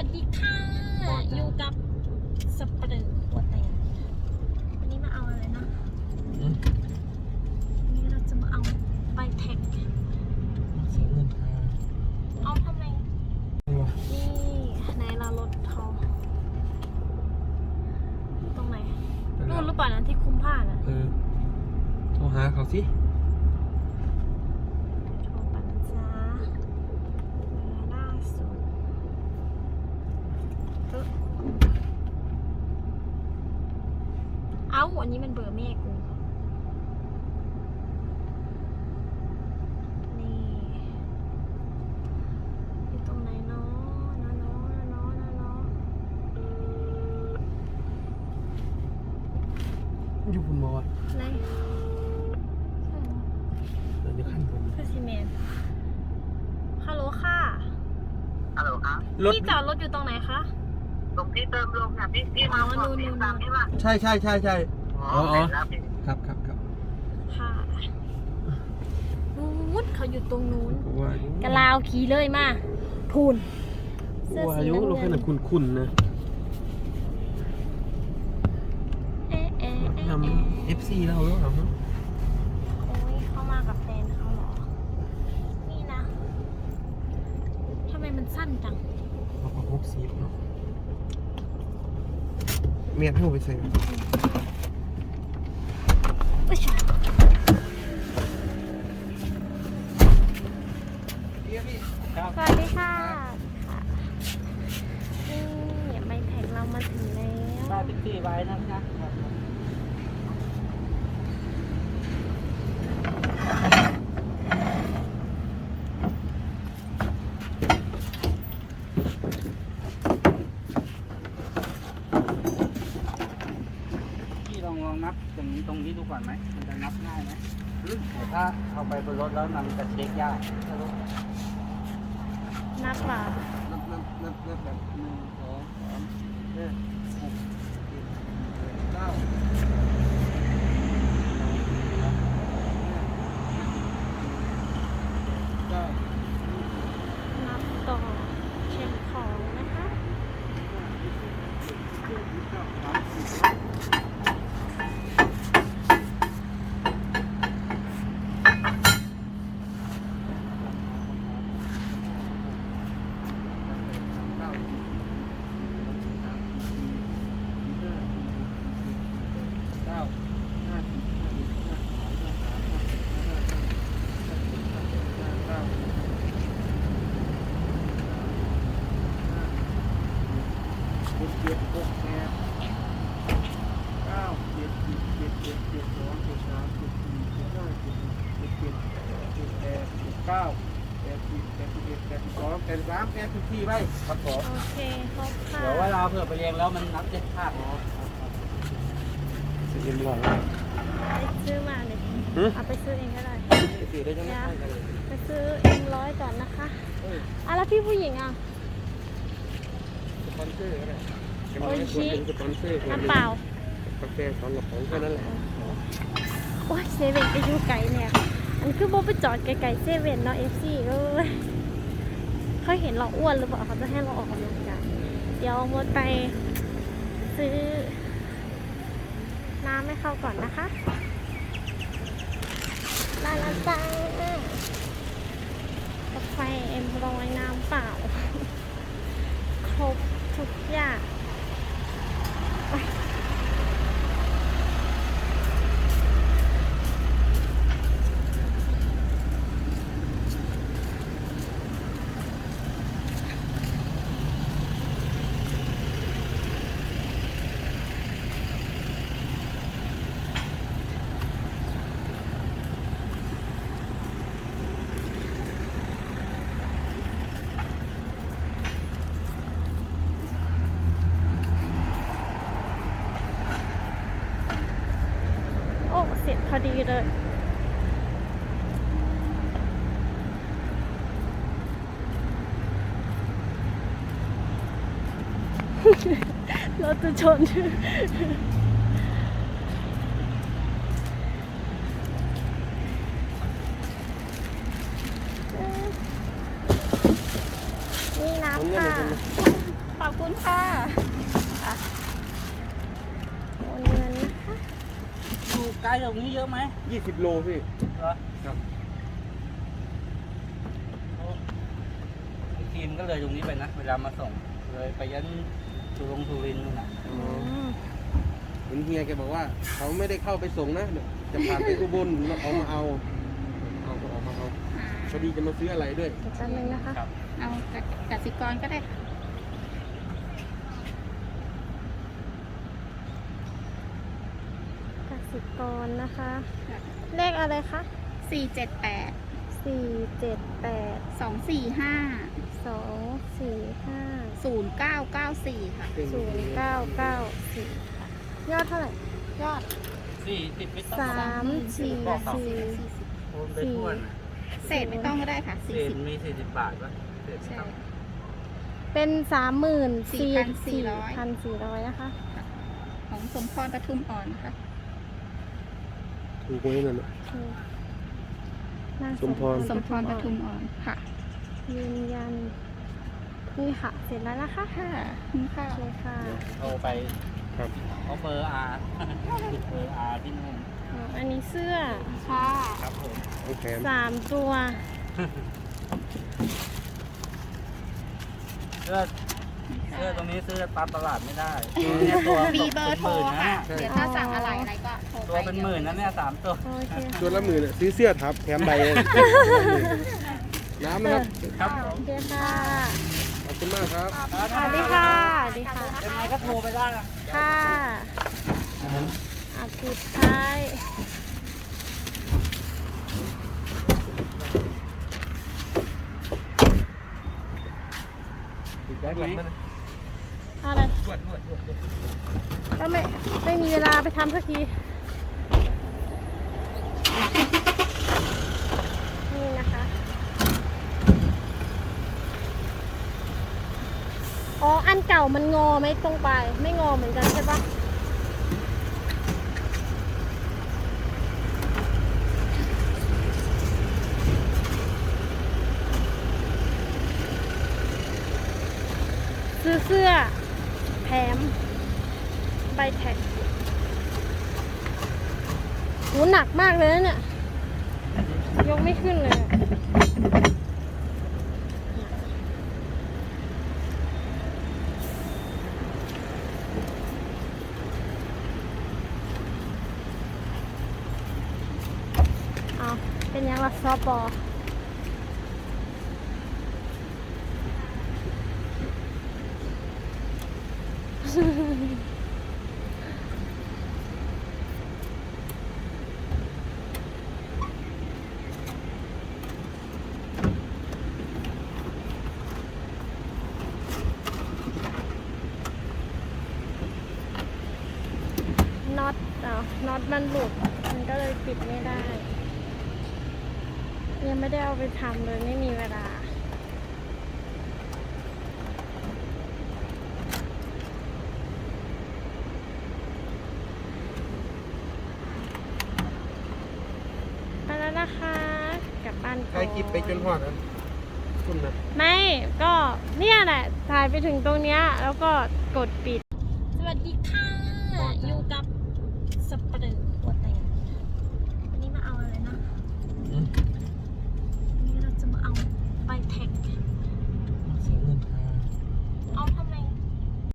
วัสดีค่ะ อยู่กับสเปรย์ตัวแตงวันนี้มาเอาอะไรนะอืมวันนี้เราจะมาเอาใบแท็ก เสียเงินค่าเอาทำไม นี่วะนี่ในลารถเขาตรงไหนนู่นหรือเปล่านะที่คุมผ้าน่ะ เออโทรหาเขาสิ โทรปันจ้าเวลาล่าสุดเอ๊ะเอ้าอันนี้มันเบอร์แม่กูนี่อยู่ตรงไหนเนาะเนาะเนาะเนาะเนาะเนาะอยู่บนมอวะไหนใช่เหรอเดี๋ยวจะขั้นบนคือซีเมนต์ฮัลโหลค่ะ ฮัลโหลครับ รถ พี่จอดรถอยู่ตรงไหนคะ ตรงที่เติมลมเนี่ยพี่พี่มาอ๋อก่อนนู่นพี่นู่นตามใช่ป่ะใช่ใช่ใช่ใช่อ๋อ๋ออเสร็จแล้วพี่ครับครับครับค่ะนู้นเขาอยู่ตรงนู้นว่าอยู่กะลาวขี่เลยมาพูนเสื้อว่าสีอยู่น้ำรถเงิคันนนั้นคุ้นๆนะเอ๊ะเอ๊ะเอ๊ะทเอ๊ะำ FC เราแล้วเหรอฮะโอ้ยเข้ามากับแฟนเขาเหรอ นี่นะทำไมมันสั้นจัง เราก็หกสิบเนาะ เมียนให้ผมไปใส่อุ๊ยสวัสดีค่ะค่ะนี่ไม่แท็กเรามาถึงแล้ว ได้ติ๊กซี่ไว้นะคะ พี่ลองล องนับตรงนี้ตรงนี้ดูก่อนไหมมันจะนับง่ายไหมแต่ถ้าเอาไปบนรถแล้วมันจะเช็คยากนักเปล่านับนับนับนับแบบหนึ่งสองสามสี่หก เก้า เก้า นับต่อเช็คของนะคะ เก้าห้าสิบห้าสิบห้าสองห้าสามห้าสี่ห้าห้าห้าเก้าหกเจ็ดหกแปดเก้าเจ็ดสิบเจ็ดเจ็ดเจ็ดสองเจ็ดสามเจ็ดสี่เจ็ดห้าเจ็ดหกเจ็ดเจ็ดเจ็ดแปด เจ็ดเก้าแปดสิบแปดสิบเอ็ดแปดสิบสองแปดสิบสามแปดสิบสี่ไปครับผมโอเคครบค่ะเดี๋ยวเวลาเผื่อไปเรียงแล้วมันนับเจ็ดภาพเนาะสิบเอ็ดร้อยไปซื้อมาเลยหือเอาไปซื้อเองก็ได้สี่ได้ยังไม่ใช่กันเลยไปซื้อเอ็มร้อยก่อนนะคะเอ้ยอะแล้วพี่ผู้หญิงอะสปอนเซอร์ก็ได้โอ้ยชิสปอนเซอร์น้ำเปล่ากาแฟสองกระป๋องแค่นั้นแหละโอ้ยเซเว่นก็อยู่ไกลเนี่ย อันคือโบไปจอดไกลๆเซเว่นเนาะเอฟซีเอ้ยเขาเห็นเราอ้วนหรือเปล่าเขาจะให้เราออกกำลังกายเดี๋ยวมดไปซื้อ น้ำให้เขาก่อนนะคะลาลาจ้ากาแฟเอ็มร้อยน้ำเปล่า ครบทุกอย่างไปโอ้เสร็จพอดีเลย รถจะชน นี่น้ำค่ะ คุณค่ะ โอนเงินนะคะ อยู่ ไกลจากนี้เยอะไหมยี่สิบโลพี่เหรอครับทีมก็เลยตรงนี้ไปนะ เวลามาส่ง เลยไปยันสุรงสุรินทร์นู่นน่ะอืมเห็นเฮียแกบอกว่า เขาไม่ได้เข้าไปส่งนะเดี๋ยวจะผ่านไปอุบลแล้วเขามาเอาเอาก็ออกมาเอาพอดีจะมาซื้ออะไรด้วย เดี๋ยวแป๊บนึงนะคะ ครับ เอากับกสิกรก็ได้ค่ะ ก สิกรนะคะ เลขอะไรคะสี่เจ็ดแปดสี่เจ็ดแปดสองสี่ห้าสองสี่ห้าศูนย์เก้าเก้าสี่ค่ะศูนย์เก้าเก้าสี่ยอดเท่าไหร่ ยอดสี่สิบไม่ต้องสามสี่บอกต่อสี่โอนไปทั่วน่ะเศษไม่ต้องก็ได้ค่ะเศสี่ษสิบมีสี่สิบบาทปะเศษไม่ใช่ ต้อง เป็นสามหมื่นสี่4,400พันสี่ร้อยนะคะ ของสมพรปทุมอ่อนค่ะ ถูกไว้นั่นน่ะ ถูกนางสมพร สมพรปทุมอ่อนค่ะยืนยันนี่ค่ะ เสร็จแล้วนะคะค่ะคุณค่ะ โอเคค่ะโทรไปครับเขาเบอร์อาเบอร์อาที่นู่นอ๋ออันนี้เสื้อค่ะครับผมเอาแขนสามตัว เสื้อ เสื้อตรงนี้ซื้อตามตลาดไม่ได้เนี่ยตัวมีเบอร์โทรป็นหมื่นนค่ะเนี่ยเดี๋ยวถ้าสั่งอะไรอะไรก็โทรไปตัวเป็นหมื่นนะเนี่ยสามตัว โอเคค่ะตัวละหมื่นน่ะซื้อเสื้อทับแถมใบเลยน้ำนะครับ ครับผโอมเคค่ะขอบคุณมากครับ สวัสดีค่ะสวัสดีค่ะ ยังไงก็โทรไปได้นะ ค่ะอาปิดท้าย ติดแบ็คไหมอะไรนวดนวดนวดก็ไม่ไม่มีเวลาไปทำสักทีนี่นะคะ อ๋อ อันเก่ามันงอไหมตรงปลายไม่งอเหมือนกันใช่ปะซื้อเสื้อ แถมใบแท็กโหหนักมากเลยเนี่ย ยกไม่ขึ้นเลย เอาเป็นยังละซอปอ น็อตอะน็อตมันหลุด มันก็เลยปิดไม่ได้ ยังไม่ได้เอาไปทำเลยไม่มีเวลา ไปแล้วนะคะ กลั บบ้านใคก่รอนคิดไปจนหอดอะคุณนะไม่ก็เนี่ยแหละถ่ายไปถึงตรงเนี้ยแล้วก็กดปิด สวัสดีค่ะ อยู่กับ